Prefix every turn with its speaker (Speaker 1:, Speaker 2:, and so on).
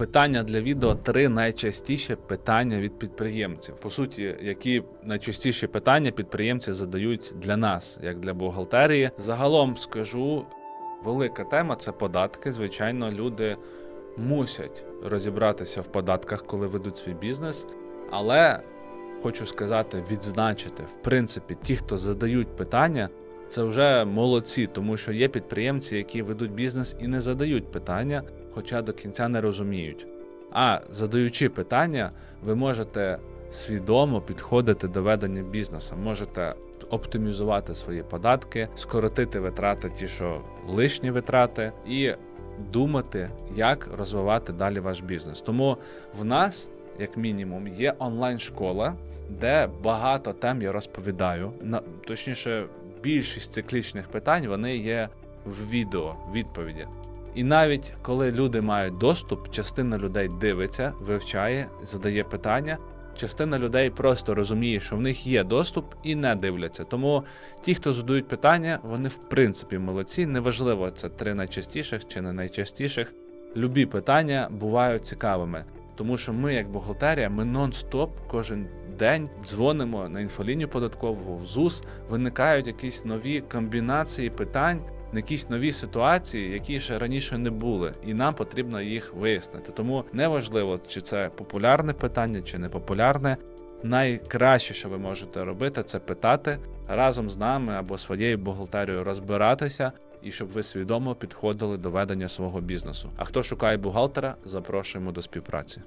Speaker 1: Питання для відео три найчастіші питання від підприємців. По суті, які найчастіші питання підприємці задають для нас, як для бухгалтерії. Загалом скажу, велика тема це податки. Звичайно, люди мусять розібратися в податках, коли ведуть свій бізнес. Але хочу сказати, відзначити, в принципі, ті, хто задають питання, це вже молодці, тому що є підприємці, які ведуть бізнес і не задають питання, хоча до кінця не розуміють. А задаючи питання, ви можете свідомо підходити до ведення бізнесу, можете оптимізувати свої податки, скоротити витрати, ті, що лишні витрати, і думати, як розвивати далі ваш бізнес. Тому в нас, як мінімум, є онлайн-школа, де багато тем я розповідаю. На точніше, більшість циклічних питань вони є в відео відповіді. І навіть коли люди мають доступ, частина людей дивиться, вивчає, задає питання. Частина людей просто розуміє, що в них є доступ і не дивляться. Тому ті, хто задають питання, вони в принципі молодці. Неважливо, це три найчастіших чи не найчастіших. Любі питання бувають цікавими, тому що ми, як бухгалтерія, ми нон-стоп кожен день дзвонимо на інфолінію податкову в ЗУС, виникають якісь нові комбінації питань, якісь нові ситуації, які ще раніше не були, і нам потрібно їх вияснити. Тому неважливо, чи це популярне питання, чи не популярне. Найкраще, що ви можете робити, це питати разом з нами або своєю бухгалтерією розбиратися, і щоб ви свідомо підходили до ведення свого бізнесу. А хто шукає бухгалтера, запрошуємо до співпраці.